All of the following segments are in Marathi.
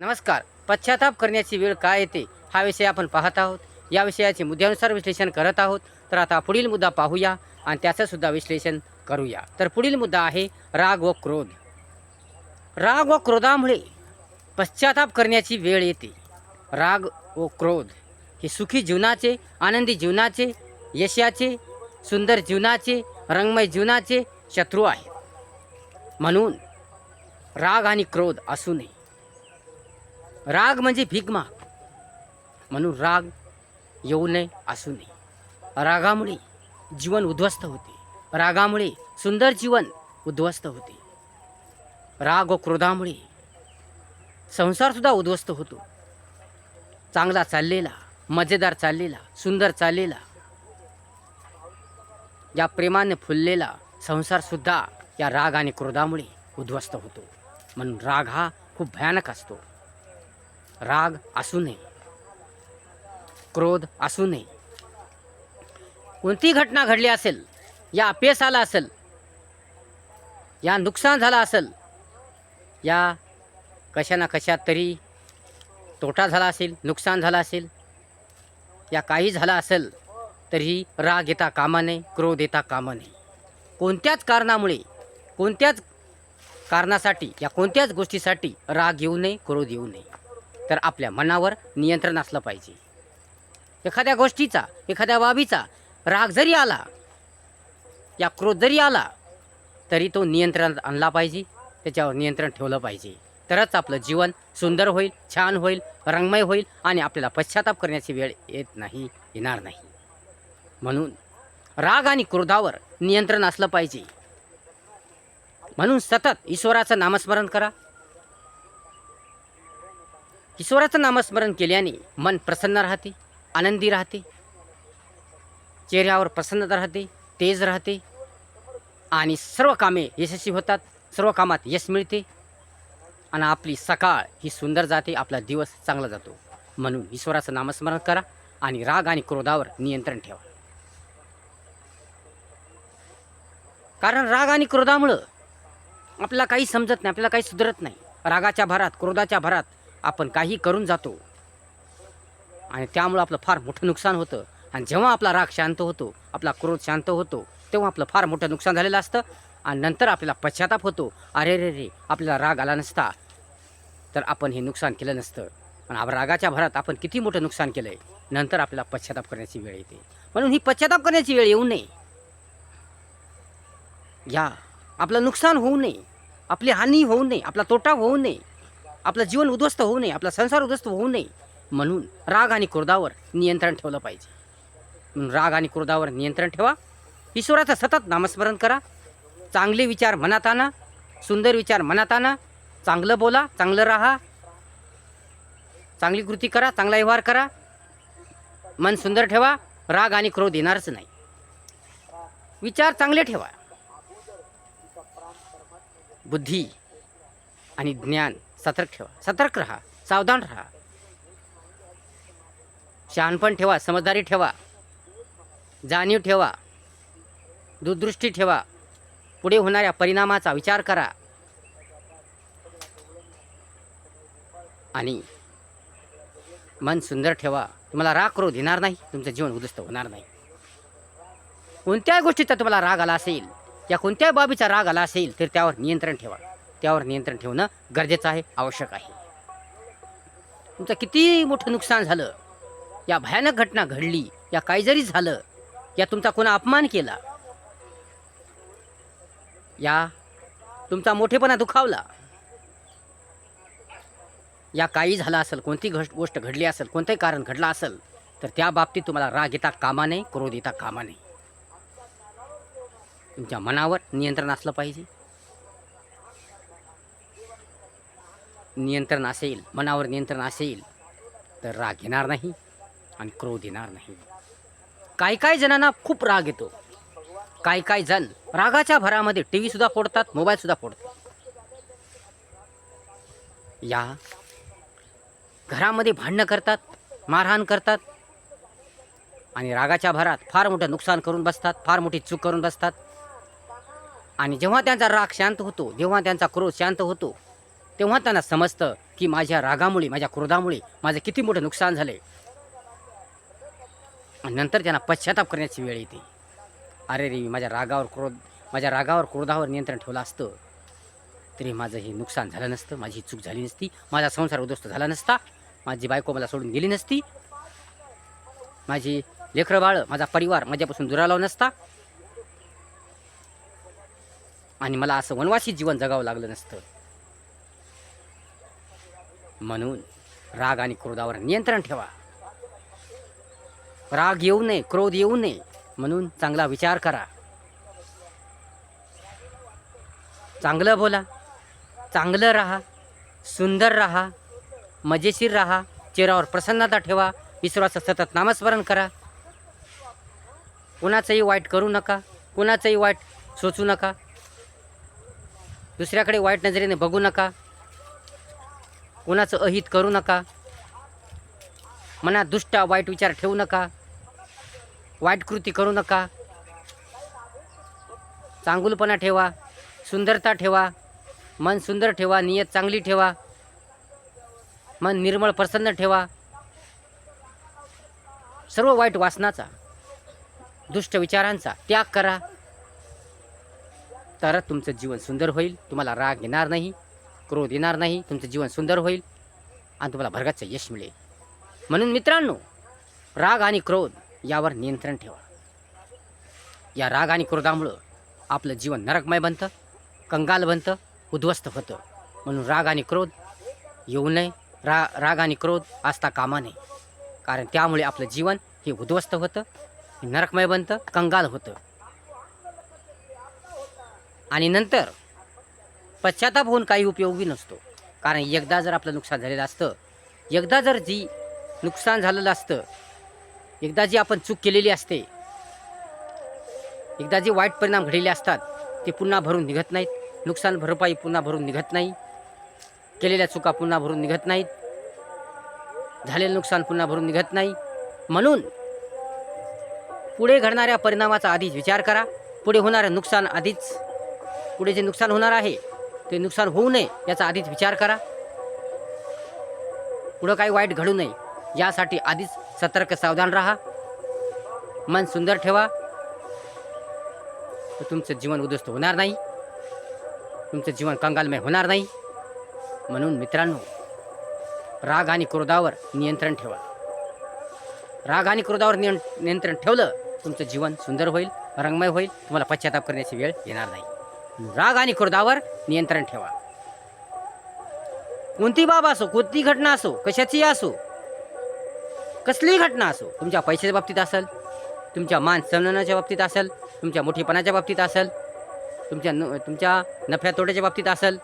नमस्कार. पश्चाताप करण्याची वेळ काय येते? हा विषय आपण पाहत आहोत. या विषयाचे मुद्द्यानुसार विश्लेषण करत आहोत. तर आता पुढील मुद्दा पाहूया आणि त्याचं सुद्धा विश्लेषण करूया. तर पुढील मुद्दा आहे राग व क्रोध. राग व क्रोधामुळे पश्चाताप करण्याची वेळ येते. राग व क्रोध हे सुखी जीवनाचे आनंदी जीवनाचे यशाचे सुंदर जीवनाचे रंगमय जीवनाचे शत्रू आहेत. म्हणून राग आणि क्रोध असू नये. राग म्हणजे भीकमाग म्हणून राग येऊ नये असू नये. रागामुळे जीवन उद्ध्वस्त होते. रागामुळे सुंदर जीवन उद्ध्वस्त होते. राग व क्रोधामुळे संसारसुद्धा उद्ध्वस्त होतो. चांगला चाललेला मजेदार चाललेला सुंदर चाललेला या प्रेमाने फुललेला संसारसुद्धा या राग आणि क्रोधामुळे उद्ध्वस्त होतो. म्हणून राग हा खूप भयानक असतो. राग असू नये. क्रोध असू नये. कोणती घटना घडली असेल या अपयश आला असेल या नुकसान झालं असेल या कशा ना कशात तरी तोटा झाला असेल नुकसान झालं असेल या काही झालं असेल तरीही राग येता कामा नये क्रोध येता कामा नये. कोणत्याच कारणामुळे कोणत्याच कारणासाठी या कोणत्याच गोष्टीसाठी राग येऊ नये क्रोध येऊ नये. तर आपल्या मनावर नियंत्रण असलं पाहिजे. एखाद्या गोष्टीचा एखाद्या बाबीचा राग जरी आला या क्रोध जरी आला तरी तो नियंत्रणात आणला पाहिजे त्याच्यावर नियंत्रण ठेवलं पाहिजे. तरच आपलं जीवन सुंदर होईल छान होईल रंगमय होईल आणि आपल्याला पश्चाताप करण्याची वेळ येत नाही येणार नाही. म्हणून राग आणि क्रोधावर नियंत्रण असलं पाहिजे. म्हणून सतत ईश्वराचं नामस्मरण करा. ईश्वराचं नामस्मरण केल्याने मन प्रसन्न राहते आनंदी राहते चेहऱ्यावर प्रसन्नता राहते तेज राहते आणि सर्व कामे यशस्वी होतात सर्व कामात यश मिळते आणि आपली सकाळ ही सुंदर जाते आपला दिवस चांगला जातो. म्हणून ईश्वराचं नामस्मरण करा आणि राग आणि क्रोधावर नियंत्रण ठेवा. कारण राग आणि क्रोधामुळं आपल्याला काही समजत नाही आपल्याला काही सुधरत नाही. रागाच्या भरात क्रोधाच्या भरात आपण काही करून जातो. आणि त्यामुळं आपलं फार मोठं नुकसान होतं. आणि जेव्हा आपला राग शांत होतो आपला क्रोध शांत होतो तेव्हा आपलं फार मोठं नुकसान झालेलं असतं. आणि नंतर आपल्याला पश्चाताप होतो. अरे रे रे आपल्याला राग आला नसता. तर आपण हे नुकसान केलं नसतं. आणि आप- रागाच्या भरात आपण किती मोठं नुकसान केलं आहे नंतर आपल्याला पश्चाताप करण्याची वेळ येते. म्हणून ही पश्चाताप करण्याची वेळ येऊ नये. या. आपलं नुकसान होऊ नये. आपली हानी होऊ नये. आपला तोटा होऊ नये. आपलं जीवन उद्ध्वस्त होऊ नये आपला संसार उद्ध्वस्त होऊ नये म्हणून राग आणि क्रोधावर नियंत्रण ठेवलं पाहिजे. म्हणून राग आणि क्रोधावर नियंत्रण ठेवा. ईश्वराचं सतत नामस्मरण करा. चांगले विचार मनात आणा सुंदर विचार मनात आणा चांगलं बोला चांगलं राहा. चांगली कृती करा चांगला व्यवहार करा. मन सुंदर ठेवा. राग आणि क्रोध येणारच नाही. विचार चांगले ठेवा. बुद्धी आणि ज्ञान सतर्क ठेवा. सतर्क राहा. सावधान राहा. शहाणपण ठेवा. समजदारी ठेवा. जाणीव ठेवा. दूरदृष्टी ठेवा. पुढे होणाऱ्या परिणामाचा विचार करा. आणि मन सुंदर ठेवा. तुम्हाला राग क्रोध येणार नाही. तुमचं जीवन उद्ध्वस्त होणार नाही. कोणत्याही गोष्टीचा तुम्हाला राग आला असेल या कोणत्याही बाबीचा राग आला असेल तर त्यावर नियंत्रण ठेवा. त्यावर नियंत्रण ठेवणं गरजेचं आहे आवश्यक आहे. तुमचं किती मोठं नुकसान झालं? या भयानक घटना घडली या काही जरी झालं या तुमचा कोणा अपमान केला? या तुमचा मोठेपणा दुखावला? या काही झालं असेल कोणती घट गोष्ट घडली असेल कोणतंही कारण घडलं असेल तर त्या बाबतीत तुम्हाला राग येता कामा नये क्रोध येता कामा नये. तुमच्या मनावर नियंत्रण असलं पाहिजे. नियंत्रण असेल मनावर नियंत्रण असेल तर राग येणार नाही आणि क्रोध येणार नाही. काही काही जणांना खूप राग येतो. काही काही जण रागाच्या भरामध्ये टी व्हीसुद्धा फोडतात मोबाईलसुद्धा फोडतात. या घरामध्ये भांडणं करतात मारहाण करतात आणि रागाच्या भरात फार मोठं नुकसान करून बसतात फार मोठी चूक करून बसतात. आणि जेव्हा त्यांचा राग शांत होतो जेव्हा त्यांचा क्रोध शांत होतो तेव्हा त्यांना समजतं की माझ्या रागामुळे माझ्या क्रोधामुळे माझं किती मोठं नुकसान झालं आणि नंतर त्यांना पश्चाताप करण्याची वेळ येते. अरे रे मी माझ्या रागावर क्रोध माझ्या रागावर क्रोधावर नियंत्रण ठेवलं असतं तरी माझं हे नुकसान झालं नसतं माझी चूक झाली नसती माझा संसार उद्ध्वस्त झाला नसता माझी बायको मला सोडून गेली नसती माझी लेकरं बाळ माझा परिवार माझ्यापासून दुरावला नसता आणि मला असं वनवासी जीवन जगावं लागलं नसतं. म्हणून राग आणि क्रोधावर नियंत्रण ठेवा. राग येऊ नये क्रोध येऊ नये म्हणून चांगला विचार करा. चांगलं बोला चांगलं राहा सुंदर राहा मजेशीर राहा चेहऱ्यावर प्रसन्नता ठेवा ईश्वराचं सतत नामस्मरण करा. कुणाचंही वाईट करू नका कुणाचंही वाईट सोचू नका. दुसऱ्याकडे वाईट नजरेने बघू नका. कुणाचं अहित करू नका. मनात दुष्ट वाईट विचार ठेवू नका. वाईट कृती करू नका. चांगुलपणा ठेवा सुंदरता ठेवा मन सुंदर ठेवा नियत चांगली ठेवा मन निर्मळ प्रसन्न ठेवा. सर्व वाईट वासनाचा दुष्ट विचारांचा त्याग करा. तरच तुमचं जीवन सुंदर होईल. तुम्हाला राग येणार नाही. क्रोध येणार नाही तुमचं जीवन सुंदर होईल आणि तुम्हाला भरगाचं यश मिळेल. म्हणून मित्रांनो राग आणि क्रोध यावर नियंत्रण ठेवा. या राग आणि क्रोधामुळं आपलं जीवन नरकमय बनतं कंगाल बनतं उद्ध्वस्त होतं. म्हणून राग आणि क्रोध येऊ नये. रा राग आणि क्रोध असता कामा नये. कारण त्यामुळे आपलं जीवन हे उद्ध्वस्त होतं नरकमय बनतं कंगाल होतं. आणि नंतर पश्चाताप होऊन काही उपयोगी नसतो. कारण एकदा जर आपलं नुकसान झालेलं असतं एकदा जर जी नुकसान झालेलं असतं एकदा जी आपण चूक केलेली असते एकदा जे वाईट परिणाम घडलेले असतात ते पुन्हा भरून निघत नाहीत. नुकसान भरपाई पुन्हा भरून निघत नाही. केलेल्या चुका पुन्हा भरून निघत नाहीत. झालेलं नुकसान पुन्हा भरून निघत नाही. म्हणून पुढे घडणाऱ्या परिणामाचा आधीच विचार करा. पुढे होणारं नुकसान आधीच पुढे जे नुकसान होणार आहे ते नुकसान होऊ नये याचा आधीच विचार करा. पुढं काही वाईट घडू नये. यासाठी आधीच सतर्क सावधान राहा. मन सुंदर ठेवा. तर तुमचं जीवन उद्ध्वस्त होणार नाही. तुमचं जीवन कंगालमय होणार नाही. म्हणून मित्रांनो राग आणि क्रोधावर नियंत्रण ठेवा. राग आणि क्रोधावर नियंत्रण ठेवलं तुमचं जीवन सुंदर होईल रंगमय होईल. तुम्हाला पश्चाताप करण्याची वेळ येणार नाही. राग आणि क्रोधावर नियंत्रण ठेवा. कोणती बाब असो कोणती घटना असो कशाची असो कसलीही घटना असो तुमच्या पैशाच्या बाबतीत असेल तुमच्या मान सन्मानाच्या बाबतीत असेल तुमच्या मोठेपणाच्या बाबतीत असेल तुमच्या न तुमच्या नफ्या तोट्याच्या बाबतीत असेल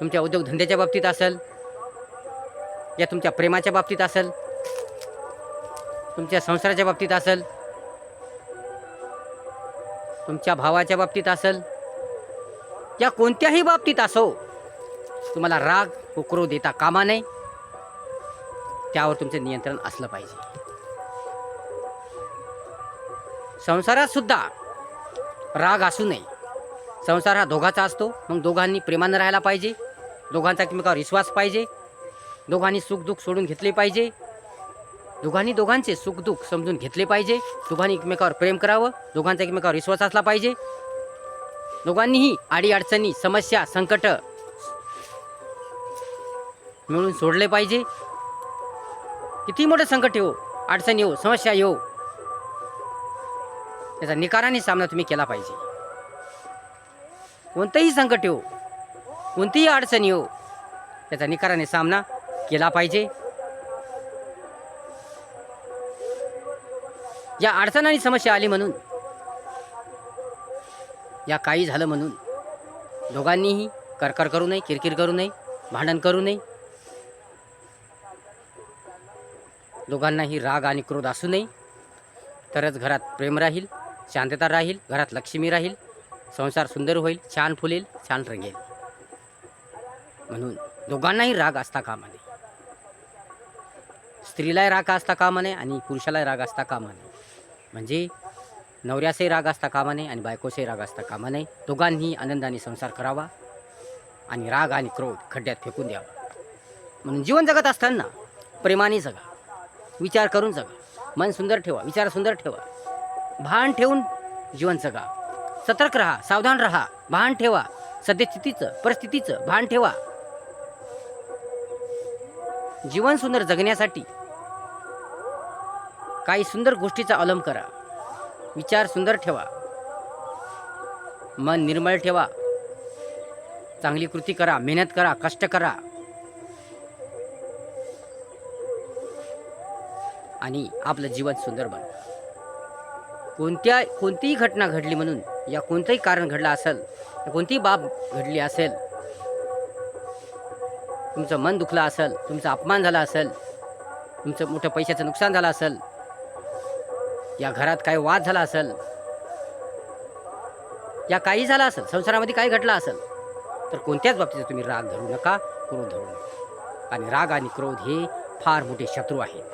तुमच्या उद्योगधंद्याच्या बाबतीत असेल या तुमच्या प्रेमाच्या बाबतीत असेल तुमच्या संसाराच्या बाबतीत असेल तुमच्या भावाच्या बाबतीत असेल? या कोणत्याही बाबतीत असो तुम्हाला राग उकरू देता कामा नये. त्यावर तुमचं नियंत्रण असलं पाहिजे. संसारात सुद्धा राग असू नये. संसार हा दोघाचा असतो मग दोघांनी प्रेमानं राहायला पाहिजे. दोघांचा एकमेकावर विश्वास पाहिजे. दोघांनी सुखदुःख सोडून घेतले पाहिजे. दोघांनी दोघांचे सुखदुःख समजून घेतले पाहिजे. दोघांनी एकमेकावर प्रेम करावं दोघांचा एकमेकावर विश्वास असला पाहिजे. दोघांनीही अडीअडचणी समस्या संकट मिळून सोडले पाहिजे. किती मोठं संकट येऊ अडचण येऊ समस्या येऊ त्याचा निकाराने सामना तुम्ही केला पाहिजे. कोणतंही संकट येऊ कोणतीही अडचण येऊ त्याचा निकाराने सामना केला पाहिजे. या अडचण आणि समस्या आली म्हणून या काही झालं म्हणून दोघांनीही करकर करू नये किरकिर करू नये भांडण करू नये. दोघांनाही राग आणि क्रोध असू नये. तरच घरात प्रेम राहील शांतता राहील घरात लक्ष्मी राहील संसार सुंदर होईल छान फुलेल छान रंगेल. म्हणून दोघांनाही राग असता कामा नये. स्त्रीलाही राग असता कामा नये आणि पुरुषालाही राग असता कामा नये. म्हणजे नवऱ्याचाही राग असता कामा नये आणि बायकोचाही राग असता कामा नये. दोघांनी आनंदाने संसार करावा आणि राग आणि क्रोध खड्ड्यात फेकून द्यावा. म्हणून जीवन जगत असताना प्रेमाने जगा. विचार करून जगा. मन सुंदर ठेवा. विचार सुंदर ठेवा. भान ठेवून जीवन जगा. सतर्क राहा. सावधान राहा. भान ठेवा. सद्यस्थितीचं परिस्थितीचं भान ठेवा. जीवन सुंदर जगण्यासाठी काही सुंदर गोष्टीचा अवलंब करा. विचार सुंदर ठेवा. मन निर्मळ ठेवा. चांगली कृती करा मेहनत करा कष्ट करा. आणि आपलं जीवन सुंदर बन. कोणत्या कोणतीही घटना घडली म्हणून या कोणतंही कारण घडलं असेल कोणतीही बाब घडली असेल तुमचं मन दुखलं असेल तुमचा अपमान झाला असेल तुमचं मोठं पैशाचं नुकसान झालं असेल या घरात काही वाद झाला असेल? या काही झालं असेल? संसारामध्ये काही घडलं असेल? तर कोणत्याच बाबतीत तुम्ही राग धरू नका क्रोध धरू नका. आणि राग आणि क्रोध हे फार मोठे शत्रू आहेत.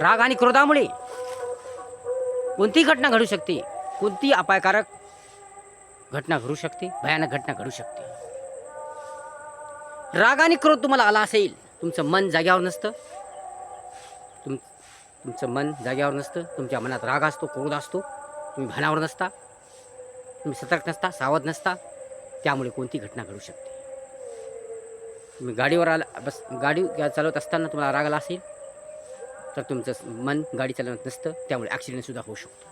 राग आणि क्रोधामुळे कोणतीही घटना घडू शकते? कोणती अपायकारक घटना घडू शकते? भयानक घटना घडू शकते. राग आणि क्रोध तुम्हाला आला असेल तुमचं मन जाग्यावर नसतं. तुमचं मन जाग्यावर नसतं तुमच्या मनात राग असतो क्रोध असतो. तुम्ही भानावर नसता तुम्ही सतर्क नसता सावध नसता. त्यामुळे कोणती घटना घडू शकते? तुम्ही गाडीवर आला बस गाडी चालवत असताना तुम्हाला राग आला असेल तर तुमचं मन गाडी चालवत नसतं त्यामुळे ॲक्सिडेंटसुद्धा होऊ शकतो.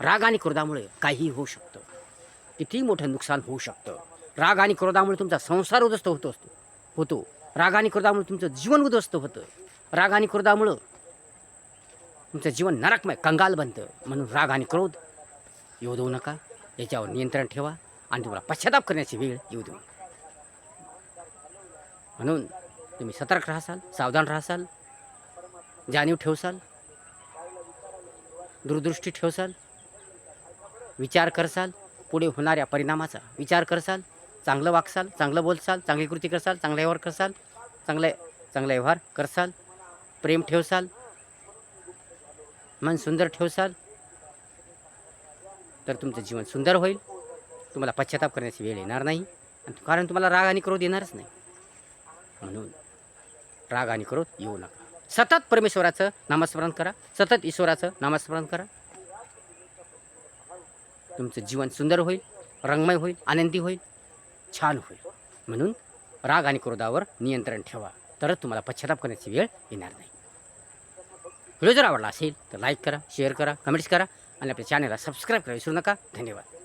राग आणि क्रोधामुळे काहीही होऊ शकतं. कितीही मोठं नुकसान होऊ शकतं. राग आणि क्रोधामुळे तुमचा संसार उद्ध्वस्त होतो असतो. होतो. राग आणि क्रोधामुळे तुमचं जीवन उद्ध्वस्त होतं. राग आणि क्रोधामुळं तुमचं जीवन नरकमय कंगाल बनतं. म्हणून राग आणि क्रोध येऊ देऊ नका. याच्यावर नियंत्रण ठेवा आणि तुम्हाला पश्चाताप करण्याची वेळ येऊ देऊ. म्हणून तुम्ही सतर्क राहसाल सावधान राहसाल जाणीव ठेवसाल दूरदृष्टी ठेवसाल विचार करसाल पुढे होणाऱ्या परिणामाचा विचार करसाल चांगलं वागसाल चांगलं बोलसाल चांगली कृती करसाल चांगला व्यवहार करसाल चांगले चांगला व्यवहार करसाल. प्रेम ठेवसाल मन सुंदर ठेवसाल तर तुमचं जीवन सुंदर होईल. तुम्हाला पश्चाताप करण्याची वेळ येणार नाही. कारण तुम्हाला राग आणि क्रोध येणारच नाही. म्हणून राग आणि क्रोध येऊ नका. सतत परमेश्वराचं नामस्मरण करा. सतत ईश्वराचं नामस्मरण करा. तुमचं जीवन सुंदर होईल. रंगमय होईल. आनंदी होईल. छान होईल. म्हणून राग आणि क्रोधावर नियंत्रण ठेवा. तरच तुम्हाला पश्चाताप करण्याची वेळ येणार नाही. व्हिडिओ जर आवडला असेल तर लाईक करा शेअर करा कमेंट्स करा आणि आपल्या चॅनलला सबस्क्राईब करा विसरू नका. धन्यवाद.